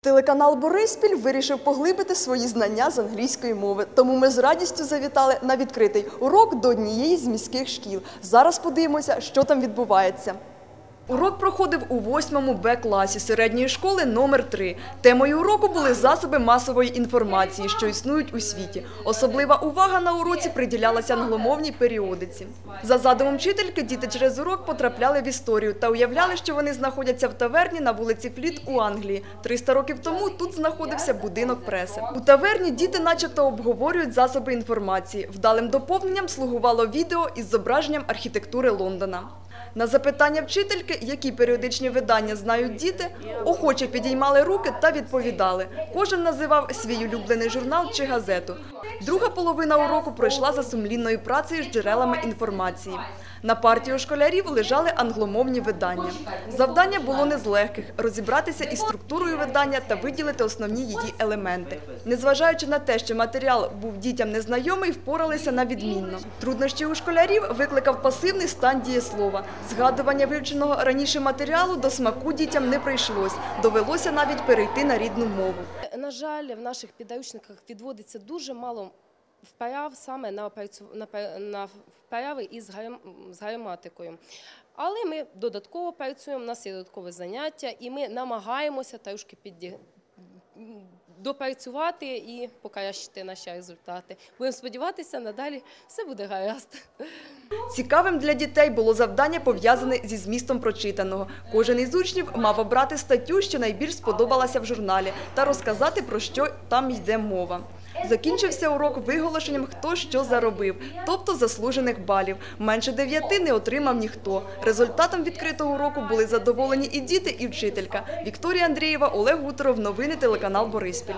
Телеканал Бориспіль вирішив поглибити свої знання з англійської мови. Тому ми з радістю завітали на відкритий урок до однієї з міських шкіл. Зараз подивимося, що там відбувається. Урок проходив у 8 Б класі середньої школи номер 3 Темою уроку були засоби масової інформації, що існують у світі. Особлива увага на уроці приділялася англомовній періодиці. За задумом вчительки, діти через урок потрапляли в історію та уявляли, що вони знаходяться в таверні на вулиці Фліт у Англії. 300 років тому тут знаходився будинок преси. У таверні діти, начебто, обговорюють засоби інформації. Вдалим доповненням слугувало відео із зображенням архітектури Лондона. На запитання вчительки, які періодичні видання знають діти, охоче підіймали руки та відповідали. Кожен називав свій улюблений журнал чи газету. Друга половина уроку пройшла за сумлінною працею з джерелами інформації. На партію школярів лежали англомовні видання. Завдання було не з легких – розібратися із структурою видання та виділити основні її елементи. Незважаючи на те, що матеріал був дітям незнайомий, впоралися на відмінно. Труднощі у школярів викликав пасивний стан дієслова. Згадування вивченого раніше матеріалу до смаку дітям не прийшлось. Довелося навіть перейти на рідну мову. На жаль, в наших підручниках відводиться дуже мало вправ саме на, на, вправи із граматикою. Але ми додатково працюємо, у нас є додаткове заняття, і ми намагаємося трошки допрацювати і покращити наші результати. Будемо сподіватися, надалі все буде гаразд. Цікавим для дітей було завдання пов'язане зі змістом прочитаного. Кожен із учнів мав обрати статтю, що найбільш сподобалася в журналі, та розказати, про що там йде мова. Закінчився урок виголошенням, хто що заробив, тобто заслужених балів. Менше дев'яти не отримав ніхто. Результатом відкритого уроку були задоволені і діти, і вчителька. Вікторія Андрієва, Олег Гутеров. Новини телеканал Бориспіль.